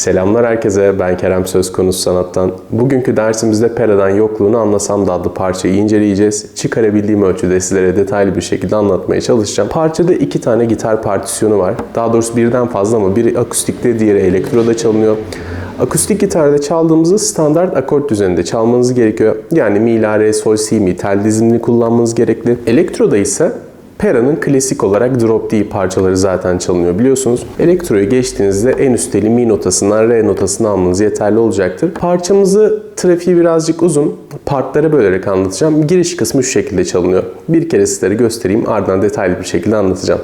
Selamlar herkese, ben Kerem Söz Konusu Sanat'tan. Bugünkü dersimizde Pera'dan Yokluğunu Anlasam da adlı parçayı inceleyeceğiz. Çıkarabildiğim ölçüde sizlere detaylı bir şekilde anlatmaya çalışacağım. Parçada iki tane gitar partisyonu var. Daha doğrusu birden fazla ama biri akustikte, diğeri elektroda çalınıyor. Akustik gitarda çaldığımızda standart akort düzeninde çalmanız gerekiyor. Yani mi, la, re, sol, si, mi tel dizimini kullanmanız gerekli. Elektroda ise Pera'nın klasik olarak drop D parçaları zaten çalınıyor biliyorsunuz. Elektroyu geçtiğinizde en üst teli mi notasından re notasını almanız yeterli olacaktır. Parçamızı trafiği birazcık uzun. Partlara bölerek anlatacağım. Giriş kısmı şu şekilde çalınıyor. Bir kere sizlere göstereyim ardından detaylı bir şekilde anlatacağım.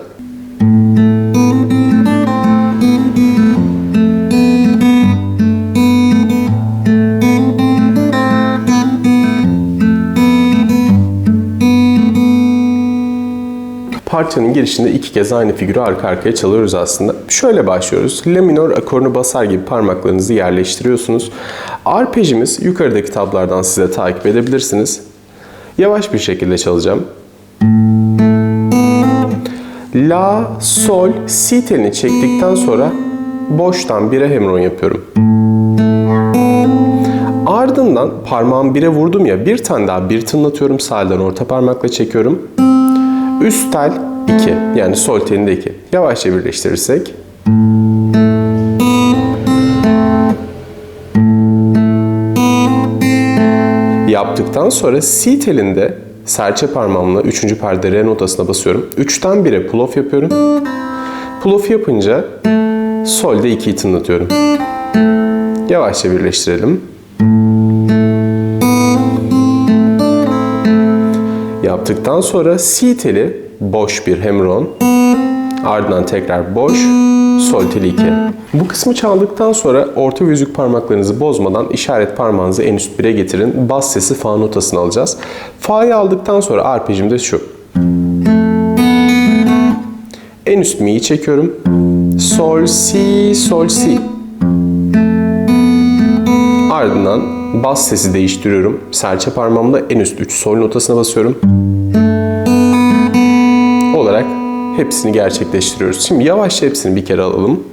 Parçanın girişinde iki kez aynı figürü arka arkaya çalıyoruz aslında. Şöyle başlıyoruz. La minor akorunu basar gibi parmaklarınızı yerleştiriyorsunuz. Arpejimiz yukarıdaki tablardan size takip edebilirsiniz. Yavaş bir şekilde çalacağım. La, sol, si telini çektikten sonra boştan bire hemron yapıyorum. Ardından parmağımı bire vurdum ya bir tane daha bir tınlatıyorum sağdan orta parmakla çekiyorum. Üst tel 2 yani sol telinde 2. Yavaşça birleştirirsek. Yaptıktan sonra si telinde serçe parmağımla 3. perde re notasına basıyorum. 3'ten 1'e pull off yapıyorum. Pull off yapınca solde 2'yi tınlatıyorum. Yavaşça birleştirelim. Yaptıktan sonra si teli boş bir hemron. Ardından tekrar boş, sol teli 2. Bu kısmı çaldıktan sonra orta yüzük parmaklarınızı bozmadan işaret parmağınızı en üst 1'e getirin. Bas sesi fa notasını alacağız. Fa'yı aldıktan sonra arpejim de şu. En üst mi'yi çekiyorum. Sol, si, sol, si. Ardından bas sesi değiştiriyorum. Serçe parmağımla en üst 3 sol notasına basıyorum. Hepsini gerçekleştiriyoruz. Şimdi yavaşça hepsini bir kere alalım.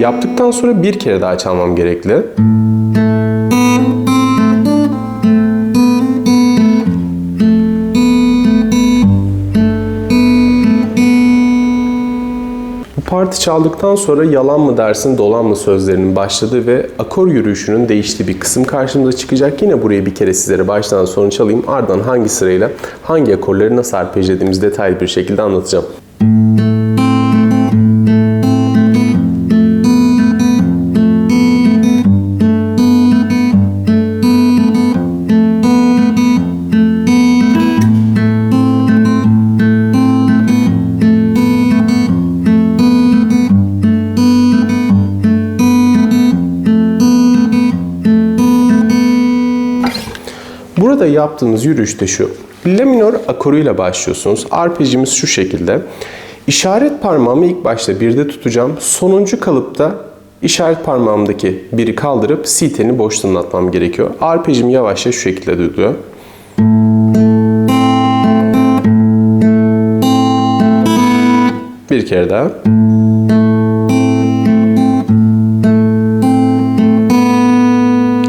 Yaptıktan sonra bir kere daha çalmam gerekli. Parti çaldıktan sonra yalan mı dersin dolan mı sözlerinin başladığı ve akor yürüyüşünün değiştiği bir kısım karşımıza çıkacak. Yine burayı bir kere sizlere baştan sona çalayım. Ardından hangi sırayla hangi akorları nasıl arpejlediğimizi detaylı bir şekilde anlatacağım. Burada yaptığımız yürüyüş de şu. La minor akoruyla başlıyorsunuz. Arpejimiz şu şekilde. İşaret parmağımı ilk başta birde tutacağım. Sonuncu kalıpta işaret parmağımdaki biri kaldırıp si telini boş tınlatmam gerekiyor. Arpejim yavaşça şu şekilde duyuluyor. Bir kere daha.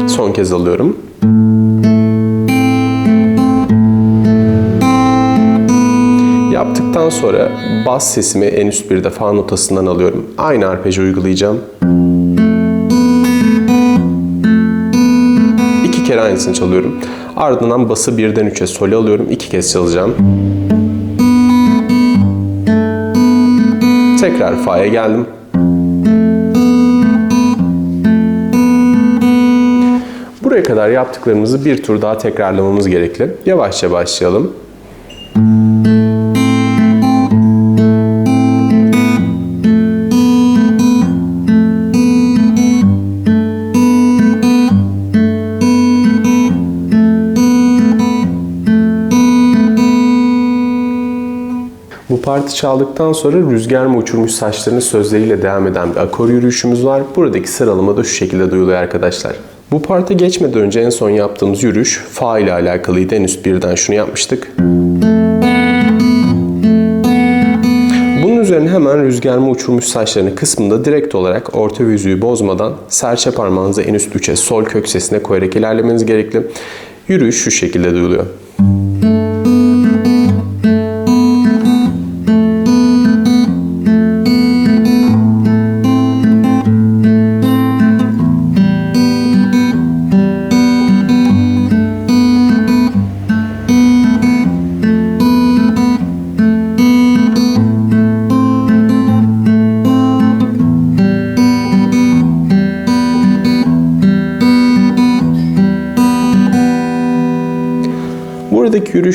Son kez alıyorum. Yaptıktan sonra bas sesimi en üst bir defa notasından alıyorum. Aynı arpeji uygulayacağım. İki kere aynısını çalıyorum. Ardından bası birden üçe sole alıyorum. İki kez çalacağım. Tekrar fa'ya geldim. Buraya kadar yaptıklarımızı bir tur daha tekrarlamamız gerekli. Yavaşça başlayalım. Parti çaldıktan sonra Rüzgar mı uçurmuş saçlarını sözleriyle devam eden bir akor yürüyüşümüz var. Buradaki sıralama da şu şekilde duyuluyor arkadaşlar. Bu parta geçmeden önce en son yaptığımız yürüyüş fa ile alakalıydı. En üst birden şunu yapmıştık. Bunun üzerine hemen rüzgarımı uçurmuş saçlarını kısmında direkt olarak orta yüzüğü bozmadan serçe parmağınızı en üst üçe sol kök sesine koyarak ilerlemeniz gerekli. Yürüyüş şu şekilde duyuluyor.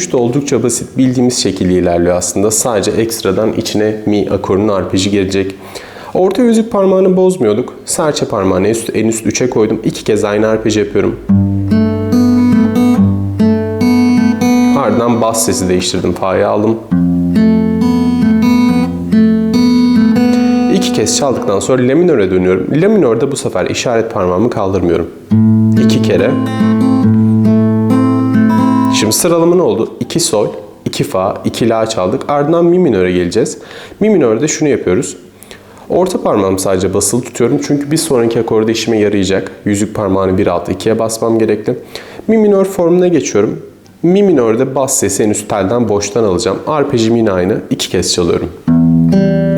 Buradaki yürüyüş de oldukça basit. Bildiğimiz şekilde ilerliyor aslında. Sadece ekstradan içine mi akorunun arpeji gelecek. Orta yüzük parmağını bozmuyorduk. Serçe parmağını en üst, en üst 3'e koydum. İki kez aynı arpeji yapıyorum. Ardından bas sesi değiştirdim. Fa'yı aldım. İki kez çaldıktan sonra la minöre dönüyorum. La minörde bu sefer işaret parmağımı kaldırmıyorum. İki kere. Şimdi sıralama ne oldu? 2 sol, 2 fa, 2 la çaldık. Ardından mi minöre geleceğiz. Mi minörde şunu yapıyoruz. Orta parmağımı sadece basılı tutuyorum. Çünkü bir sonraki akorda işime yarayacak. Yüzük parmağını bir alt ikiye basmam gerekli. Mi minör formuna geçiyorum. Mi minörde bas sesi en üst telden boştan alacağım. Arpejim yine aynı. iki kez çalıyorum. Bunu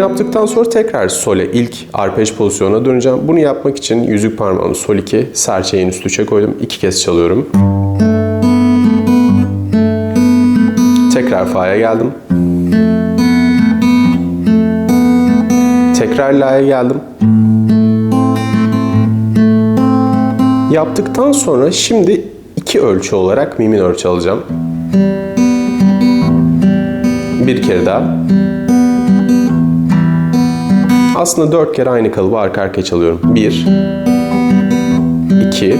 yaptıktan sonra tekrar sole ilk arpej pozisyonuna döneceğim. Bunu yapmak için yüzük parmağımı sol 2, serçeyi en üst 3'e koydum. iki kez çalıyorum. Tekrar fa'ya geldim. Tekrar la'ya geldim. Yaptıktan sonra şimdi iki ölçü olarak mi minör çalacağım. Bir kere daha. Aslında dört kere aynı kalıbı arka arkaya çalıyorum. Bir, iki,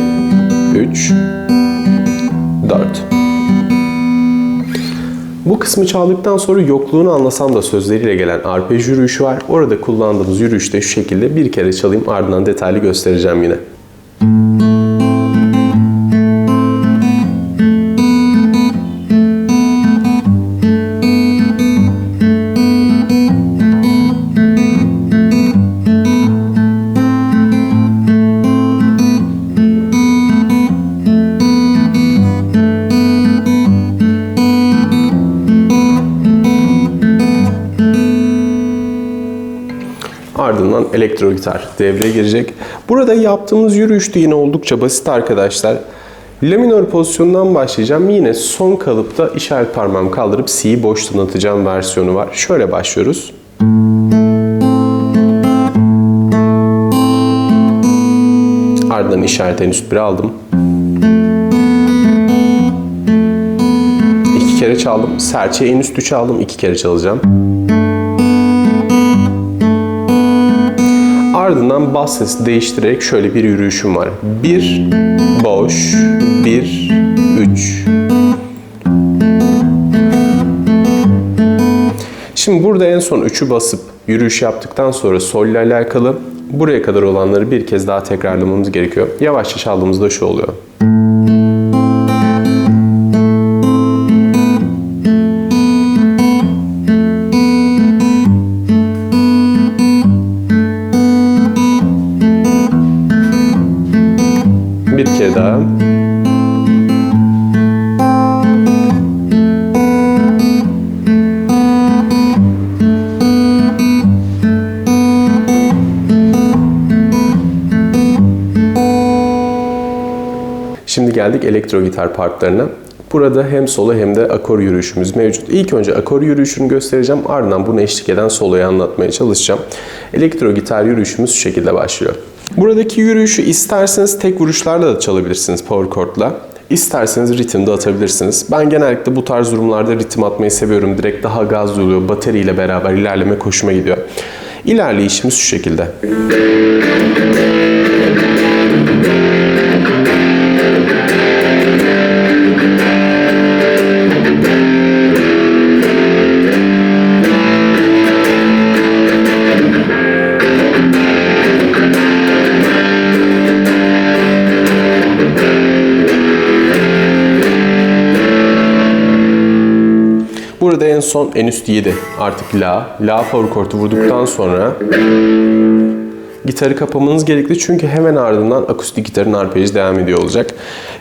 üç, dört. Bu kısmı çaldıktan sonra yokluğunu anlasam da sözleriyle gelen arpej yürüyüşü var. Orada kullandığımız yürüyüşte şu şekilde bir kere çalayım ardından detaylı göstereceğim yine. Elektro gitar devreye girecek. Burada yaptığımız yürüyüş de yine oldukça basit arkadaşlar. La minör pozisyonundan başlayacağım. Yine son kalıpta işaret parmağımı kaldırıp C'yi boştan atacağım versiyonu var. Şöyle başlıyoruz. Ardından işaret en üst 1'e aldım. İki kere çaldım. Serçe en üst 3'e aldım. iki kere çalacağım. Ardından bas sesi değiştirerek şöyle bir yürüyüşüm var. Bir, boş, bir, üç. Şimdi burada en son üçü basıp yürüyüş yaptıktan sonra sol ile alakalı buraya kadar olanları bir kez daha tekrarlamamız gerekiyor. Yavaşça çaldığımızda şu oluyor. Elektro gitar partlarına. Burada hem solo hem de akor yürüyüşümüz mevcut. İlk önce akor yürüyüşünü göstereceğim. Ardından bunu eşlik eden soloyu anlatmaya çalışacağım. Elektro gitar yürüyüşümüz şu şekilde başlıyor. Buradaki yürüyüşü isterseniz tek vuruşlarla da çalabilirsiniz power chord'la. İsterseniz ritim de atabilirsiniz. Ben genellikle bu tarz durumlarda ritim atmayı seviyorum. Direkt daha gazlı oluyor. Bateriyle beraber ilerleme hoşuma gidiyor. İlerleyişimiz şu şekilde. En son en üst 7 artık La. La power chord'u vurduktan sonra gitarı kapamanız gerekli çünkü hemen ardından akustik gitarın arpejı devam ediyor olacak.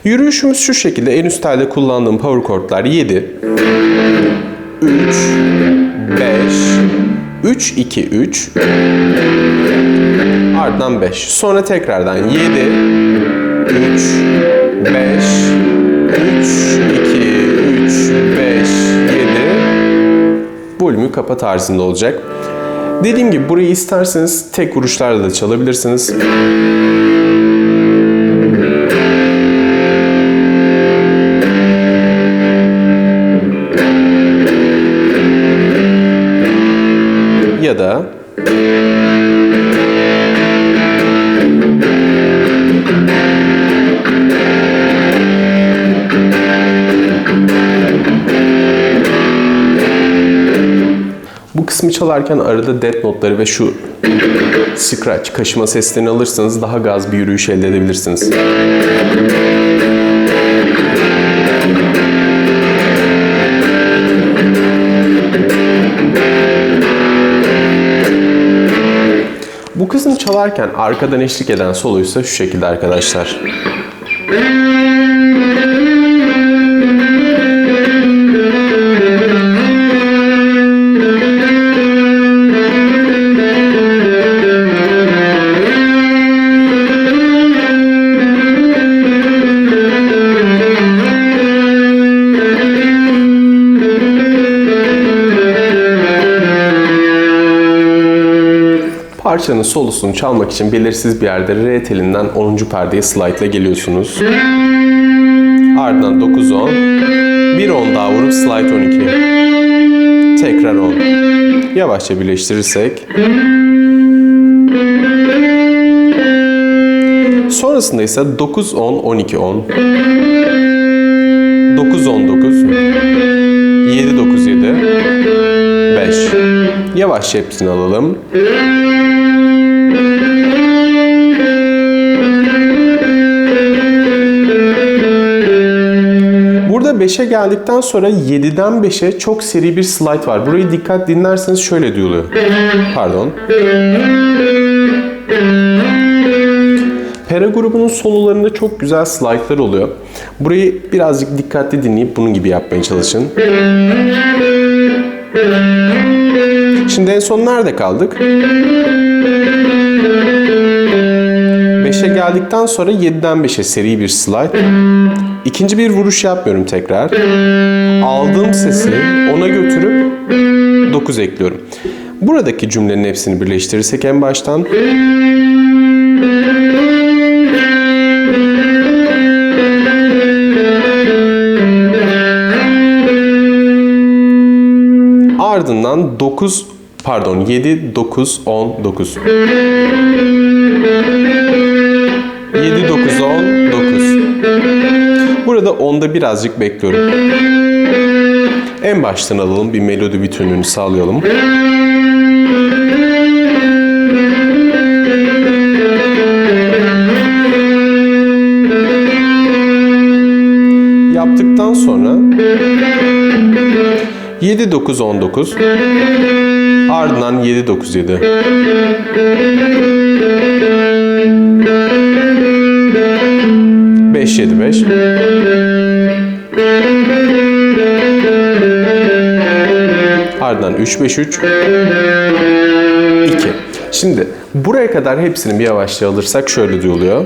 Yürüyüşümüz şu şekilde en üst telde kullandığım power chord'lar 7 3 5 3 2 3 ardından 5. Sonra tekrardan 7 3 5 3 2 3 5 7 bölümü kapa tarzında olacak. Dediğim gibi burayı isterseniz tek vuruşlarla da çalabilirsiniz. Kısmı çalarken arada dead notları ve şu scratch, kaşıma seslerini alırsanız daha gaz bir yürüyüş elde edebilirsiniz. Bu kısmı çalarken arkadan eşlik eden soloysa şu şekilde arkadaşlar. Parçanın solosunu çalmak için belirsiz bir yerde R telinden 10. perdeye slide ile geliyorsunuz. Ardından 9 10. Bir 10 daha vurup slide 12. Tekrar 10. Yavaşça birleştirirsek. Sonrasında ise 9 10 12 10. 9 10 9. 7 9 7. 5. Yavaşça hepsini alalım. 5'e geldikten sonra 7'den 5'e çok seri bir slide var. Burayı dikkat dinlerseniz şöyle duyuluyor. Pardon. Pera grubunun sololarında çok güzel slide'lar oluyor. Burayı birazcık dikkatli dinleyip bunun gibi yapmaya çalışın. Şimdi en son nerede kaldık? 5'e geldikten sonra 7'den 5'e seri bir slide. İkinci bir vuruş yapmıyorum tekrar. Aldığım sesi ona götürüp 9 ekliyorum. Buradaki cümlenin hepsini birleştirirsek en baştan. Ardından 9 pardon 7 9 10 9. 7 9 10 9. Burada 10'da birazcık bekliyorum. En baştan alalım bir melodi bütünlüğünü sağlayalım. Yaptıktan sonra 7 9 19 ardından 7 9 7 5 7 5 ardından 3 5 3 2 Şimdi buraya kadar hepsini bir yavaşça alırsak şöyle duyuluyor.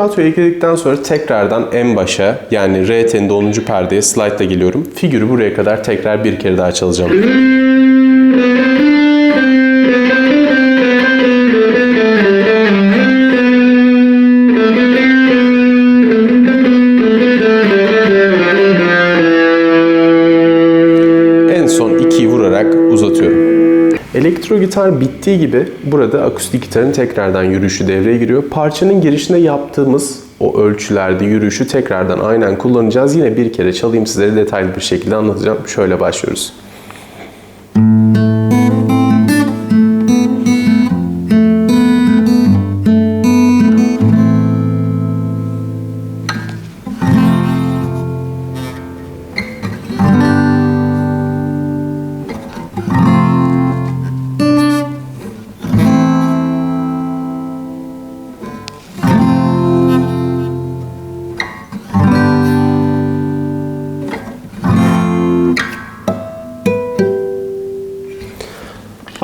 İkide vibrato ekledikten sonra tekrardan en başa yani R telinde 10. perdeye slide ile geliyorum. Figürü buraya kadar tekrar bir kere daha çalacağım. Elektro gitar bittiği gibi burada akustik gitarın tekrardan yürüyüşü devreye giriyor. Parçanın girişinde yaptığımız o ölçülerde yürüyüşü tekrardan aynen kullanacağız. Yine bir kere çalayım sizlere detaylı bir şekilde anlatacağım. Şöyle başlıyoruz.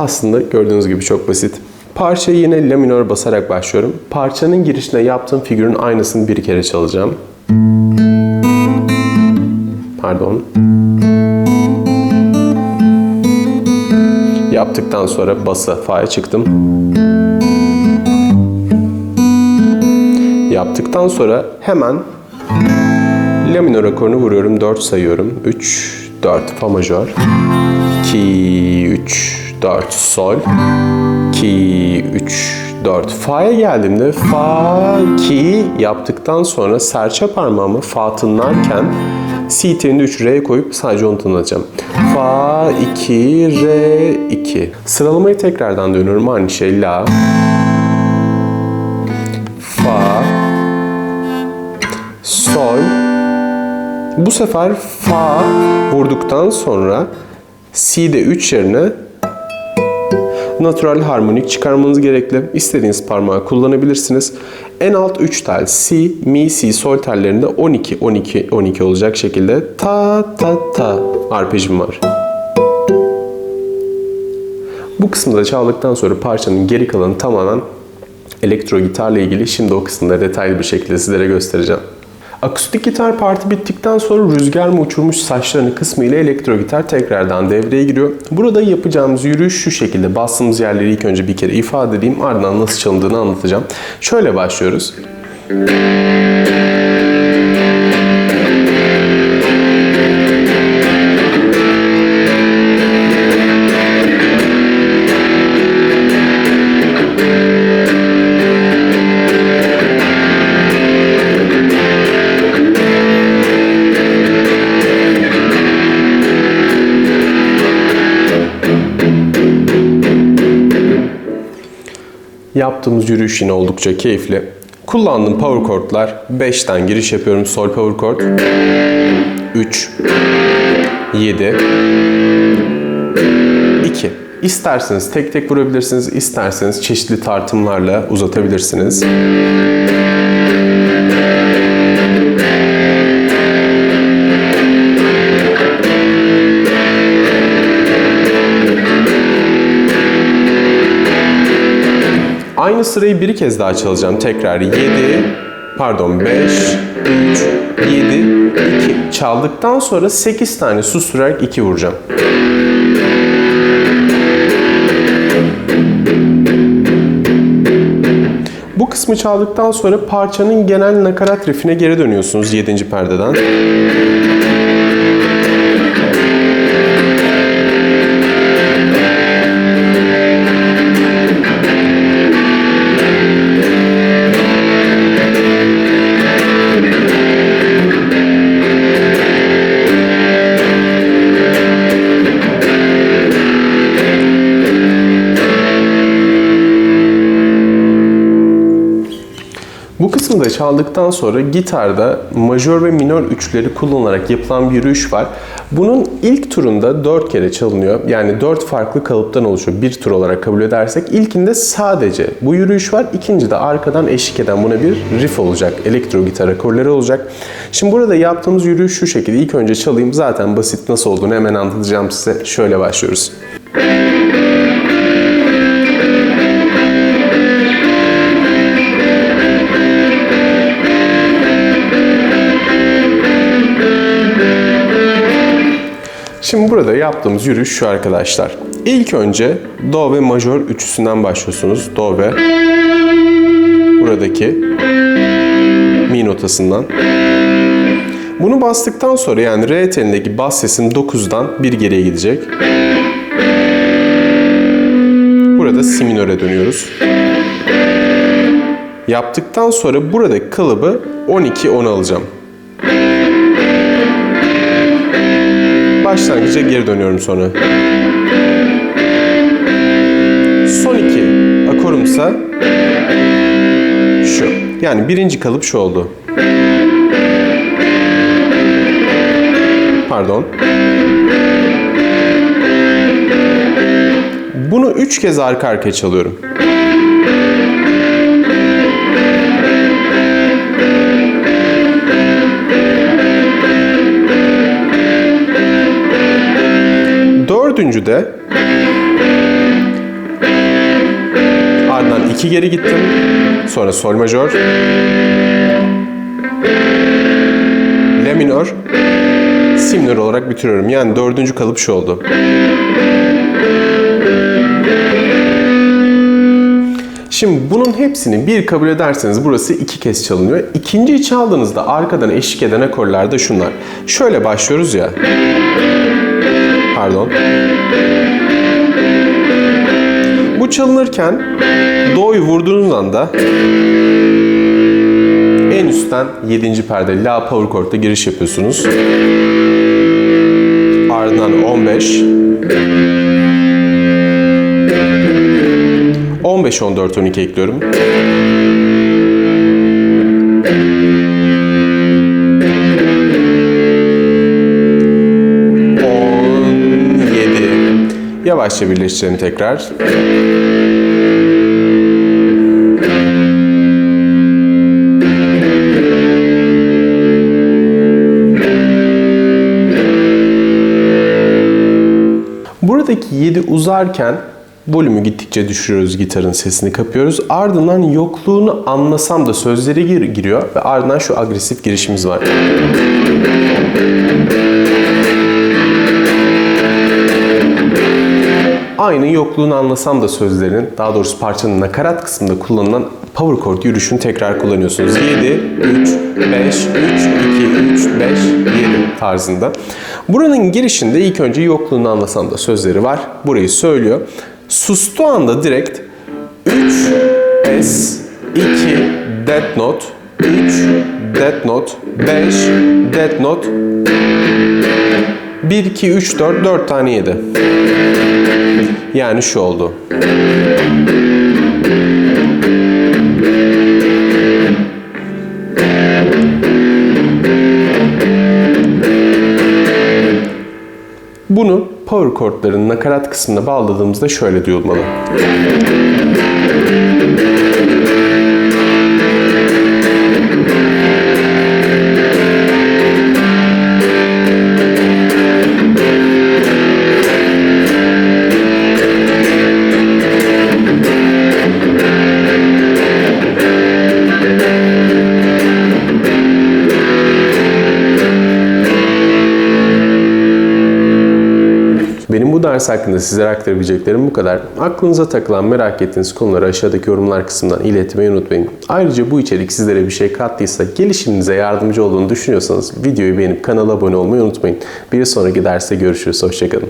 Aslında gördüğünüz gibi çok basit. Parçayı yine la minör basarak başlıyorum. Parçanın girişine yaptığım figürün aynısını bir kere çalacağım. Pardon. Yaptıktan sonra basa fa'ya çıktım. Yaptıktan sonra hemen la minör akorunu vuruyorum. 4 sayıyorum. 3, 4 fa majör. 2, 3, 4 sol. 2 3 4 fa'ya geldiğimde fa 2 yaptıktan sonra serçe parmağımı fa tınlarken si telinde 3 re koyup sadece onu tınlatacağım. Fa 2 re 2. Sıralamayı tekrardan dönüyorum. Aynı şey. La. Fa. Sol. Bu sefer fa vurduktan sonra si'de 3 yerine natural harmonik çıkarmanız gerekli. İstediğiniz parmağı kullanabilirsiniz. En alt 3 tel si, mi, si, sol tellerinde 12, 12, 12 olacak şekilde ta ta ta arpejim var. Bu kısmı da çaldıktan sonra parçanın geri kalanı tamamen elektro gitarla ilgili. Şimdi o kısımda detaylı bir şekilde sizlere göstereceğim. Akustik gitar parti bittikten sonra rüzgar mı uçurmuş saçlarını kısmı ile elektro gitar tekrardan devreye giriyor. Burada yapacağımız yürüyüş şu şekilde. Bastığımız yerleri ilk önce bir kere ifade edeyim. Ardından nasıl çalındığını anlatacağım. Şöyle başlıyoruz. Yaptığımız yürüyüş yine oldukça keyifli. Kullandığım power chordlar 5'ten giriş yapıyorum. Sol power chord 3 7 2 İsterseniz tek tek vurabilirsiniz, isterseniz çeşitli tartımlarla uzatabilirsiniz. Sırayı bir kez daha çalacağım. Tekrar 7, pardon 5, 3, 7, 2. Çaldıktan sonra 8 tane susturarak 2 vuracağım. Bu kısmı çaldıktan sonra parçanın genel nakarat riffine geri dönüyorsunuz 7. perdeden. Kısımda çaldıktan sonra gitarda majör ve minör üçleri kullanarak yapılan bir yürüyüş var. Bunun ilk turunda 4 kere çalınıyor. Yani 4 farklı kalıptan oluşuyor. Bir tur olarak kabul edersek. İlkinde sadece bu yürüyüş var. İkincide arkadan eşlik eden buna bir riff olacak. Elektro gitar akorları olacak. Şimdi burada yaptığımız yürüyüş şu şekilde. İlk önce çalayım. Zaten basit nasıl olduğunu hemen anlatacağım size. Şöyle başlıyoruz. Şimdi burada yaptığımız yürüyüş şu arkadaşlar. İlk önce Do ve majör üçlüsünden başlıyorsunuz. Do ve buradaki mi notasından. Bunu bastıktan sonra yani re telindeki bas sesim 9'dan bir geriye gidecek. Burada si minöre dönüyoruz. Yaptıktan sonra buradaki kalıbı 12-10 alacağım. Başlangıca geri dönüyorum sonra. Son iki akorumsa şu. Yani birinci kalıp şu oldu. Pardon. Bunu üç kez arka arkaya çalıyorum. Dördüncüde ardından iki geri gittim. Sonra sol majör. La minör. Si minör olarak bitiriyorum. Yani dördüncü kalıp şu oldu. Şimdi bunun hepsini bir kabul ederseniz burası iki kez çalınıyor. İkinci çaldığınızda arkadan eşlik eden akorlar da şunlar. Şöyle başlıyoruz ya. Pardon. Bu çalınırken do'yu vurduğunuz anda en üstten 7. perde La power chord'da giriş yapıyorsunuz. Ardından 15 15 14 12 ekliyorum. Yavaşça birleştirelim tekrar. Buradaki 7 uzarken volümü gittikçe düşürüyoruz, gitarın sesini kapıyoruz. Ardından yokluğunu anlasam da sözleri gir- giriyor ve ardından şu agresif girişimiz var. Aynı yokluğunu anlasam da sözlerin, daha doğrusu parçanın nakarat kısmında kullanılan power chord yürüyüşünü tekrar kullanıyorsunuz. 7, 3, 5, 3, 2, 3, 5, 7 tarzında. Buranın girişinde ilk önce yokluğunu anlasam da sözleri var. Burayı söylüyor. Sustuğu anda direkt 3, S, 2, dead note, 3, dead note, 5, dead note, 1, 2, 3, 4, 4 tane 7. Yani şu oldu. Bunu power chordların nakarat kısmına bağladığımızda şöyle duyulmalı. Ders hakkında sizlere aktarabileceklerim bu kadar. Aklınıza takılan, merak ettiğiniz konuları aşağıdaki yorumlar kısmından iletmeyi unutmayın. Ayrıca bu içerik sizlere bir şey kattıysa, gelişiminize yardımcı olduğunu düşünüyorsanız videoyu beğenip kanala abone olmayı unutmayın. Bir sonraki derste görüşürüz. Hoşçakalın.